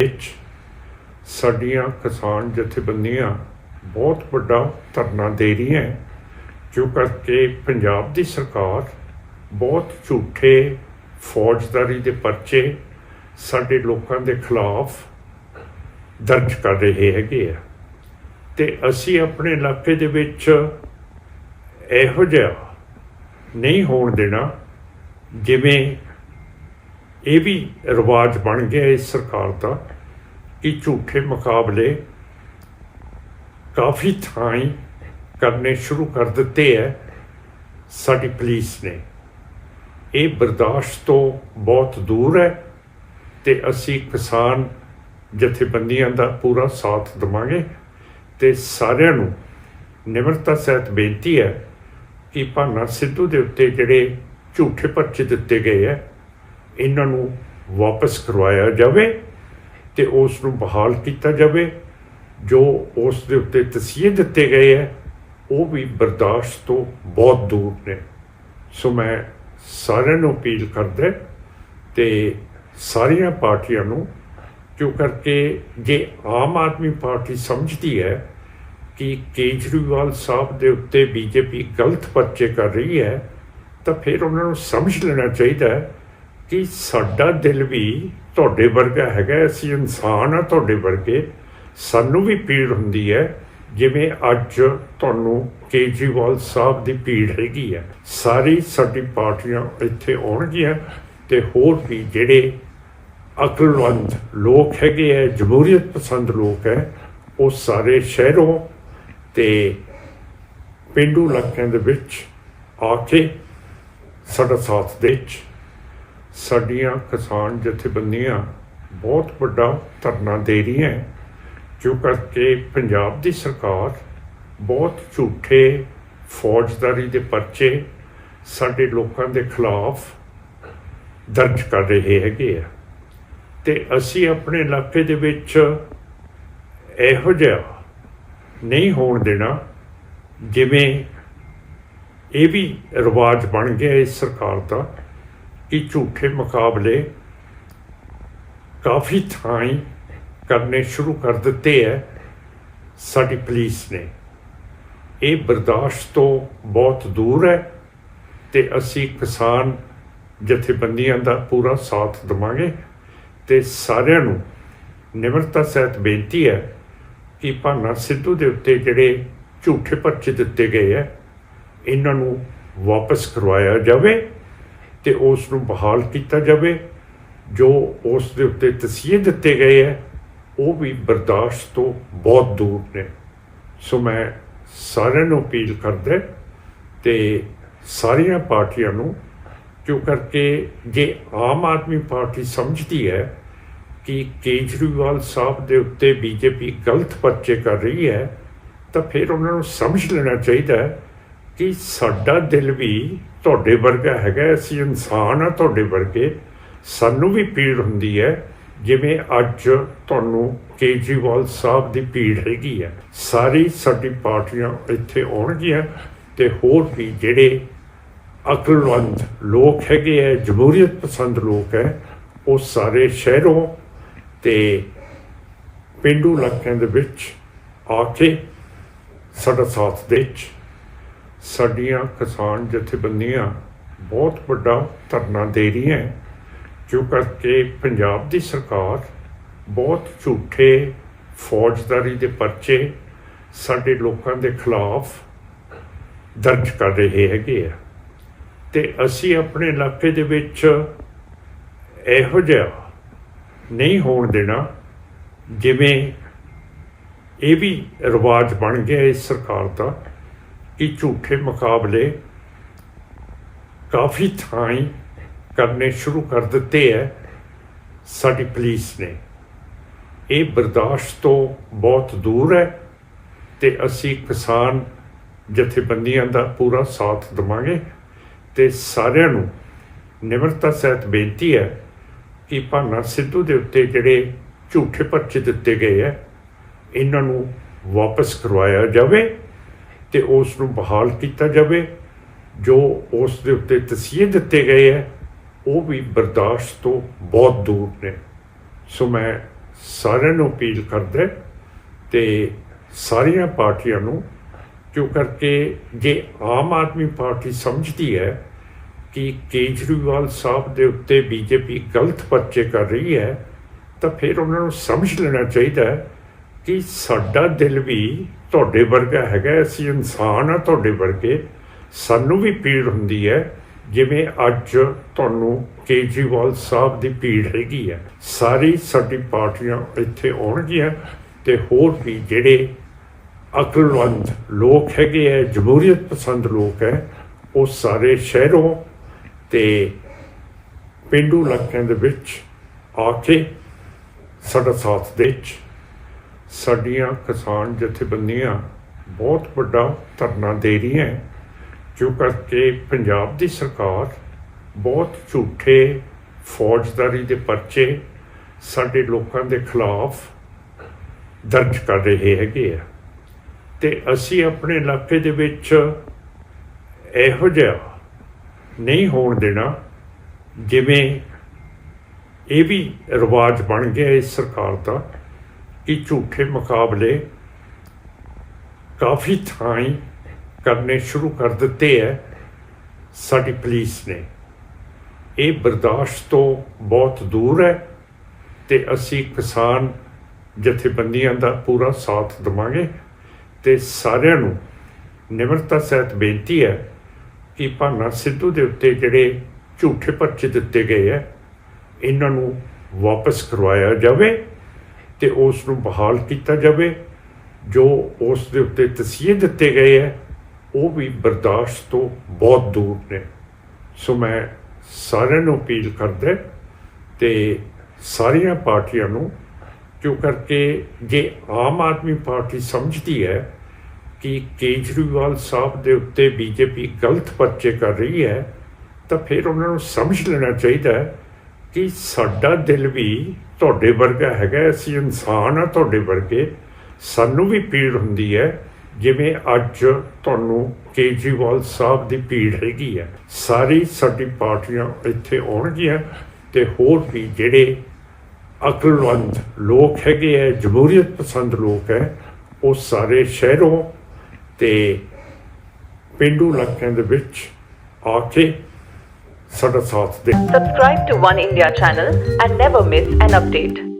ਵਿੱਚ ਸਾਡੀਆਂ ਕਿਸਾਨ ਜਥੇਬੰਦੀਆਂ ਬਹੁਤ ਵੱਡਾ ਧਰਨਾ ਦੇ ਰਹੀਆਂ ਹੈ, ਜੋ ਕਰਕੇ ਪੰਜਾਬ ਦੀ ਸਰਕਾਰ ਬਹੁਤ ਝੂਠੇ ਫੌਜਦਾਰੀ ਦੇ ਪਰਚੇ ਸਾਡੇ ਲੋਕਾਂ ਦੇ ਖਿਲਾਫ ਦਰਜ ਕਰ ਰਹੇ ਹੈਗੇ ਆ। ਤੇ ਅਸੀਂ ਆਪਣੇ ਇਲਾਕੇ ਦੇ ਵਿੱਚ ਇਹੋ ਜਿਹਾ ਨਹੀਂ ਹੋਣ ਦੇਣਾ ਜਿਵੇਂ ਇਹ ਵੀ ਰਿਵਾਜ ਬਣ ਗਿਆ ਇਸ ਸਰਕਾਰ ਦਾ ਕਿ ਝੂਠੇ ਮੁਕਾਬਲੇ ਕਾਫੀ ਥਾਂ ਕਰਨੇ ਸ਼ੁਰੂ ਕਰ ਦਿੱਤੇ ਹੈ ਸਾਡੀ ਪੁਲਿਸ ਨੇ। ਇਹ ਬਰਦਾਸ਼ਤ ਤੋਂ ਬਹੁਤ ਦੂਰ ਹੈ ਤੇ ਅਸੀਂ ਕਿਸਾਨ ਜਥੇਬੰਦੀਆਂ ਦਾ ਪੂਰਾ ਸਾਥ ਦੇਵਾਂਗੇ ਤੇ ਸਾਰਿਆਂ ਨੂੰ ਨਿਮਰਤਾ ਸਹਿਤ ਬੇਨਤੀ ਹੈ ਕਿ ਭਾਨਾ ਸਿੱਧੂ ਦੇ ਉੱਤੇ ਜਿਹੜੇ ਝੂਠੇ ਪਰਚੇ ਦਿੱਤੇ ਗਏ ਹੈ ਇਹਨਾਂ ਨੂੰ ਵਾਪਸ ਕਰਵਾਇਆ ਜਾਵੇ ਤੇ ਉਸ ਨੂੰ ਬਹਾਲ ਕੀਤਾ ਜਾਵੇ, ਜੋ ਉਸ ਦੇ ਉੱਤੇ ਤਸੀਹੇ ਦਿੱਤੇ ਗਏ ਹੈ, ਉਹ ਵੀ ਬਰਦਾਸ਼ਤ ਤੋਂ ਬਹੁਤ ਦੂਰ ਨੇ। ਸੋ ਮੈਂ ਸਾਰਿਆਂ ਨੂੰ ਅਪੀਲ ਕਰਦਾ ਤੇ ਸਾਰੀਆਂ ਪਾਰਟੀਆਂ ਨੂੰ, ਕਿਉਂ ਕਰਕੇ ਜੇ ਆਮ ਆਦਮੀ ਪਾਰਟੀ ਸਮਝਦੀ ਹੈ ਕਿ ਕੇਜਰੀਵਾਲ ਸਾਹਿਬ ਦੇ ਉੱਤੇ ਬੀਜੇਪੀ ਗਲਤ ਪਰਚੇ ਕਰ ਰਹੀ ਹੈ, ਤਾਂ ਫਿਰ ਉਹਨਾਂ ਨੂੰ ਸਮਝ ਲੈਣਾ ਚਾਹੀਦਾ ਹੈ ਕਿ ਸਾਡਾ ਦਿਲ ਵੀ ਤੁਹਾਡੇ ਵਰਗਾ ਹੈਗਾ ਅਸੀਂ ਇਨਸਾਨ ਆ ਤੁਹਾਡੇ ਵਰਗੇ। ਸਾਨੂੰ ਵੀ ਪੀੜ ਹੁੰਦੀ ਹੈ। ਜਿਵੇਂ ਅੱਜ ਤੁਹਾਨੂੰ ਕੇਜਰੀਵਾਲ ਸਾਹਿਬ ਦੀ ਪੀੜ ਹੈਗੀ ਹੈ। ਸਾਰੀ ਸਾਡੀ ਪਾਰਟੀਆਂ ਇੱਥੇ ਆਉਣਗੀਆਂ ਤੇ ਹੋਰ ਵੀ ਜਿਹੜੇ ਅਕਲਵੰਦ ਲੋਕ ਹੈਗੇ ਹੈ, ਜਮਹੂਰੀਅਤ ਪਸੰਦ ਲੋਕ ਹੈ, ਉਹ ਸਾਰੇ ਸ਼ਹਿਰੋਂ ਤੇ ਪਿੰਡੂ ਇਲਾਕਿਆਂ ਦੇ ਵਿੱਚ ਆ ਕੇ ਸਾਡਾ ਸਾਥ ਦੇ ਸਾਡੀਆਂ ਕਿਸਾਨ ਜਥੇਬੰਦੀਆਂ ਬਹੁਤ ਵੱਡਾ ਧਰਨਾ ਦੇ ਰਹੀਆਂ ਜੋ ਕਰਕੇ ਪੰਜਾਬ ਦੀ ਸਰਕਾਰ ਬਹੁਤ ਝੂਠੇ ਫੌਜਦਾਰੀ ਦੇ ਪਰਚੇ ਸਾਡੇ ਲੋਕਾਂ ਦੇ ਖਿਲਾਫ ਦਰਜ ਕਰ ਰਹੇ ਹੈਗੇ ਆ। ਤੇ ਅਸੀਂ ਆਪਣੇ ਇਲਾਕੇ ਦੇ ਵਿੱਚ ਇਹੋ ਜਿਹਾ ਨਹੀਂ ਹੋਣ ਦੇਣਾ ਜਿਵੇਂ ਇਹ ਵੀ ਰਿਵਾਜ ਬਣ ਗਿਆ ਇਸ ਸਰਕਾਰ ਦਾ। ਕਿ ਝੂਠੇ ਮੁਕਾਬਲੇ ਕਾਫੀ ਥਾਂ ਕਰਨੇ ਸ਼ੁਰੂ ਕਰ ਦਿੱਤੇ ਹੈ ਸਾਡੀ ਪੁਲਿਸ ਨੇ। ਇਹ ਬਰਦਾਸ਼ਤ ਤੋਂ ਬਹੁਤ ਦੂਰ ਹੈ ਤੇ ਅਸੀਂ ਕਿਸਾਨ ਜਥੇਬੰਦੀਆਂ ਦਾ ਪੂਰਾ ਸਾਥ ਦੇਵਾਂਗੇ ਤੇ ਸਾਰਿਆਂ ਨੂੰ ਨਿਮਰਤਾ ਸਹਿਤ ਬੇਨਤੀ ਹੈ ਕਿ ਭਾਨਾ ਸਿੱਧੂ ਦੇ ਉੱਤੇ ਜਿਹੜੇ ਝੂਠੇ ਪਰਚੇ ਦਿੱਤੇ ਗਏ ਹੈ ਇਹਨਾਂ ਨੂੰ ਵਾਪਸ ਕਰਵਾਇਆ ਜਾਵੇ ਤੇ ਉਸ ਨੂੰ ਬਹਾਲ ਕੀਤਾ ਜਾਵੇ, ਜੋ ਉਸ ਦੇ ਉੱਤੇ ਤਸੀਹੇ ਦਿੱਤੇ ਗਏ ਹੈ, ਉਹ ਵੀ ਬਰਦਾਸ਼ਤ ਤੋਂ ਬਹੁਤ ਦੂਰ ਨੇ। ਸੋ ਮੈਂ ਸਾਰਿਆਂ ਨੂੰ ਅਪੀਲ ਕਰਦਾ ਤੇ ਸਾਰੀਆਂ ਪਾਰਟੀਆਂ ਨੂੰ, ਕਿਉਂ ਕਰਕੇ ਜੇ ਆਮ ਆਦਮੀ ਪਾਰਟੀ ਸਮਝਦੀ ਹੈ ਕਿ ਕੇਜਰੀਵਾਲ ਸਾਹਿਬ ਦੇ ਉੱਤੇ ਬੀਜੇਪੀ ਗਲਤ ਪਰਚੇ ਕਰ ਰਹੀ ਹੈ, ਤਾਂ ਫਿਰ ਉਹਨਾਂ ਨੂੰ ਸਮਝ ਲੈਣਾ ਚਾਹੀਦਾ ਹੈ ਕਿ ਸਾਡਾ ਦਿਲ ਵੀ ਤੁਹਾਡੇ ਵਰਗਾ ਹੈਗਾ ਅਸੀਂ ਇਨਸਾਨ ਆ ਤੁਹਾਡੇ ਵਰਗੇ। ਸਾਨੂੰ ਵੀ ਪੀੜ ਹੁੰਦੀ ਹੈ। ਜਿਵੇਂ ਅੱਜ ਤੁਹਾਨੂੰ ਕੇਜਰੀਵਾਲ ਸਾਹਿਬ ਦੀ ਪੀੜ ਹੈਗੀ ਹੈ। ਸਾਰੀ ਸਾਡੀ ਪਾਰਟੀਆਂ ਇੱਥੇ ਆਉਣਗੀਆਂ ਤੇ ਹੋਰ ਵੀ ਜਿਹੜੇ ਅਕਲਵੰਦ ਲੋਕ ਹੈਗੇ ਹੈ, ਜਮਹੂਰੀਅਤ ਪਸੰਦ ਲੋਕ ਹੈ, ਉਹ ਸਾਰੇ ਸ਼ਹਿਰੋਂ ਤੇ ਪਿੰਡੂ ਇਲਾਕਿਆਂ ਦੇ ਵਿੱਚ ਆ ਕੇ ਸਾਡਾ ਸਾਥ ਦੇ ਵਿੱਚ ਸਾਡੀਆਂ ਕਿਸਾਨ ਜਥੇਬੰਦੀਆਂ ਬਹੁਤ ਵੱਡਾ ਧਰਨਾ ਦੇ ਰਹੀਆਂ ਹੈ, ਜੋ ਕਰਕੇ ਪੰਜਾਬ ਦੀ ਸਰਕਾਰ ਬਹੁਤ ਝੂਠੇ ਫੌਜਦਾਰੀ ਦੇ ਪਰਚੇ ਸਾਡੇ ਲੋਕਾਂ ਦੇ ਖਿਲਾਫ ਦਰਜ ਕਰ ਰਹੇ ਹੈਗੇ ਆ। ਤੇ ਅਸੀਂ ਆਪਣੇ ਇਲਾਕੇ ਦੇ ਵਿੱਚ ਇਹੋ ਜਿਹਾ ਨਹੀਂ ਹੋਣ ਦੇਣਾ ਜਿਵੇਂ ਇਹ ਵੀ ਰਿਵਾਜ ਬਣ ਗਿਆ ਇਸ ਸਰਕਾਰ ਦਾ। ਕਿ ਝੂਠੇ ਮੁਕਾਬਲੇ ਕਾਫੀ ਥਾਂ ਕਰਨੇ ਸ਼ੁਰੂ ਕਰ ਦਿੱਤੇ ਹੈ ਸਾਡੀ ਪੁਲਿਸ ਨੇ। ਇਹ ਬਰਦਾਸ਼ਤ ਤੋਂ ਬਹੁਤ ਦੂਰ ਹੈ ਤੇ ਅਸੀਂ ਕਿਸਾਨ ਜਥੇਬੰਦੀਆਂ ਦਾ ਪੂਰਾ ਸਾਥ ਦੇਵਾਂਗੇ ਤੇ ਸਾਰਿਆਂ ਨੂੰ ਨਿਮਰਤਾ ਸਹਿਤ ਬੇਨਤੀ ਹੈ ਕਿ ਭਾਨਾ ਸਿੱਧੂ ਦੇ ਉੱਤੇ ਜਿਹੜੇ ਝੂਠੇ ਪਰਚੇ ਦਿੱਤੇ ਗਏ ਹੈ, ਇਹਨਾਂ ਨੂੰ ਵਾਪਸ ਕਰਵਾਇਆ ਜਾਵੇ। ਤੇ ਉਸ ਨੂੰ ਬਹਾਲ ਕੀਤਾ ਜਾਵੇ, ਜੋ ਉਸ ਦੇ ਉੱਤੇ ਤਸੀਹੇ ਦਿੱਤੇ ਗਏ ਹੈ, ਉਹ ਵੀ ਬਰਦਾਸ਼ਤ ਤੋਂ ਬਹੁਤ ਦੂਰ ਨੇ। ਸੋ ਮੈਂ ਸਾਰਿਆਂ ਨੂੰ ਅਪੀਲ ਕਰਦਾ ਹੈ ਤੇ ਸਾਰੀਆਂ ਪਾਰਟੀਆਂ ਨੂੰ, ਕਿਉਂ ਕਰਕੇ ਜੇ ਆਮ ਆਦਮੀ ਪਾਰਟੀ ਸਮਝਦੀ ਹੈ ਕਿ ਕੇਜਰੀਵਾਲ ਸਾਹਿਬ ਦੇ ਉੱਤੇ ਬੀਜੇਪੀ ਗਲਤ ਪਰਚੇ ਕਰ ਰਹੀ ਹੈ, ਤਾਂ ਫਿਰ ਉਹਨਾਂ ਨੂੰ ਸਮਝ ਲੈਣਾ ਚਾਹੀਦਾ ਕਿ ਸਾਡਾ ਦਿਲ ਵੀ ਤੁਹਾਡੇ ਵਰਗਾ ਹੈਗਾ, ਅਸੀਂ ਇਨਸਾਨ ਆ ਤੁਹਾਡੇ ਵਰਗੇ। ਸਾਨੂੰ ਵੀ ਪੀੜ ਹੁੰਦੀ ਹੈ, ਜਿਵੇਂ ਅੱਜ ਤੁਹਾਨੂੰ ਕੇਜਰੀਵਾਲ ਸਾਹਿਬ ਦੀ ਪੀੜ ਹੈਗੀ ਹੈ। ਸਾਰੀ ਸਾਡੀ ਪਾਰਟੀਆਂ ਇੱਥੇ ਆਉਣਗੀਆਂ ਤੇ ਹੋਰ ਵੀ ਜਿਹੜੇ ਅਕਲਵੰਦ ਲੋਕ ਹੈਗੇ ਹੈ ਜਮਹੂਰੀਅਤ ਪਸੰਦ ਲੋਕ ਹੈ, ਉਹ ਸਾਰੇ ਸ਼ਹਿਰੋਂ ਤੇ ਪਿੰਡੂ ਇਲਾਕਿਆਂ ਦੇ ਵਿੱਚ ਆ ਕੇ ਸਾਡਾ ਸਾਥ ਦੇ ਚ ਸਾਡੀਆਂ ਕਿਸਾਨ ਜਥੇਬੰਦੀਆਂ ਬਹੁਤ ਵੱਡਾ ਧਰਨਾ ਦੇ ਰਹੀਆਂ ਹੈ, ਜੋ ਕਰਕੇ ਪੰਜਾਬ ਦੀ ਸਰਕਾਰ ਬਹੁਤ ਝੂਠੇ ਫੌਜਦਾਰੀ ਦੇ ਪਰਚੇ ਸਾਡੇ ਲੋਕਾਂ ਦੇ ਖਿਲਾਫ ਦਰਜ ਕਰ ਰਹੇ ਹੈਗੇ ਆ। ਤੇ ਅਸੀਂ ਆਪਣੇ ਇਲਾਕੇ ਦੇ ਵਿੱਚ ਇਹੋ ਜਿਹਾ ਨਹੀਂ ਹੋਣ ਦੇਣਾ ਜਿਵੇਂ ਇਹ ਵੀ ਰਿਵਾਜ ਬਣ ਗਿਆ ਇਸ ਸਰਕਾਰ ਦਾ। ਕਿ ਝੂਠੇ ਮੁਕਾਬਲੇ ਕਾਫੀ ਥਾਂ ਕਰਨੇ ਸ਼ੁਰੂ ਕਰ ਦਿੱਤੇ ਹੈ ਸਾਡੀ ਪੁਲਿਸ ਨੇ। ਇਹ ਬਰਦਾਸ਼ਤ ਤੋਂ ਬਹੁਤ ਦੂਰ ਹੈ ਤੇ ਅਸੀਂ ਕਿਸਾਨ ਜਥੇਬੰਦੀਆਂ ਦਾ ਪੂਰਾ ਸਾਥ ਦੇਵਾਂਗੇ ਤੇ ਸਾਰਿਆਂ ਨੂੰ ਨਿਮਰਤਾ ਸਹਿਤ ਬੇਨਤੀ ਹੈ ਕਿ ਭਾਨਾ ਸਿੱਧੂ ਦੇ ਉੱਤੇ ਜਿਹੜੇ ਝੂਠੇ ਪਰਚੇ ਦਿੱਤੇ ਗਏ ਹੈ, ਇਹਨਾਂ ਨੂੰ ਵਾਪਸ ਕਰਵਾਇਆ ਜਾਵੇ। ਤੇ ਉਸ ਨੂੰ ਬਹਾਲ ਕੀਤਾ ਜਾਵੇ, ਜੋ ਉਸ ਦੇ ਉੱਤੇ ਤਸੀਹੇ ਦਿੱਤੇ ਗਏ ਹੈ, ਉਹ ਵੀ ਬਰਦਾਸ਼ਤ ਤੋਂ ਬਹੁਤ ਦੂਰ ਨੇ। ਸੋ ਮੈਂ ਸਾਰਿਆਂ ਨੂੰ ਅਪੀਲ ਕਰਦਾ ਤੇ ਸਾਰੀਆਂ ਪਾਰਟੀਆਂ ਨੂੰ, ਕਿਉਂ ਕਰਕੇ ਜੇ ਆਮ ਆਦਮੀ ਪਾਰਟੀ ਸਮਝਦੀ ਹੈ ਕਿ ਕੇਜਰੀਵਾਲ ਸਾਹਿਬ ਦੇ ਉੱਤੇ ਬੀਜੇਪੀ ਗਲਤ ਪਰਚੇ ਕਰ ਰਹੀ ਹੈ, ਤਾਂ ਫਿਰ ਉਹਨਾਂ ਨੂੰ ਸਮਝ ਲੈਣਾ ਚਾਹੀਦਾ ਕਿ ਸਾਡਾ ਦਿਲ ਵੀ ਤੁਹਾਡੇ ਵਰਗਾ ਹੈਗਾ, ਅਸੀਂ ਇਨਸਾਨ ਆ ਤੁਹਾਡੇ ਵਰਗੇ। ਸਾਨੂੰ ਵੀ ਪੀੜ ਹੁੰਦੀ ਹੈ, ਜਿਵੇਂ ਅੱਜ ਤੁਹਾਨੂੰ ਕੇਜਰੀਵਾਲ ਸਾਹਿਬ ਦੀ ਪੀੜ ਹੈਗੀ ਹੈ। ਸਾਰੀ ਸਾਡੀ ਪਾਰਟੀਆਂ ਇੱਥੇ ਆਉਣਗੀਆਂ ਤੇ ਹੋਰ ਵੀ ਜਿਹੜੇ ਅਕਲਵੰਦ ਲੋਕ ਹੈਗੇ ਹੈ ਜਮਹੂਰੀਅਤ ਪਸੰਦ ਲੋਕ ਹੈ, ਉਹ ਸਾਰੇ ਸ਼ਹਿਰੋਂ ਤੇ ਪਿੰਡੂ ਇਲਾਕਿਆਂ ਦੇ ਵਿੱਚ ਆ ਕੇ sort of thoughts. Subscribe to One India channel and never miss an update.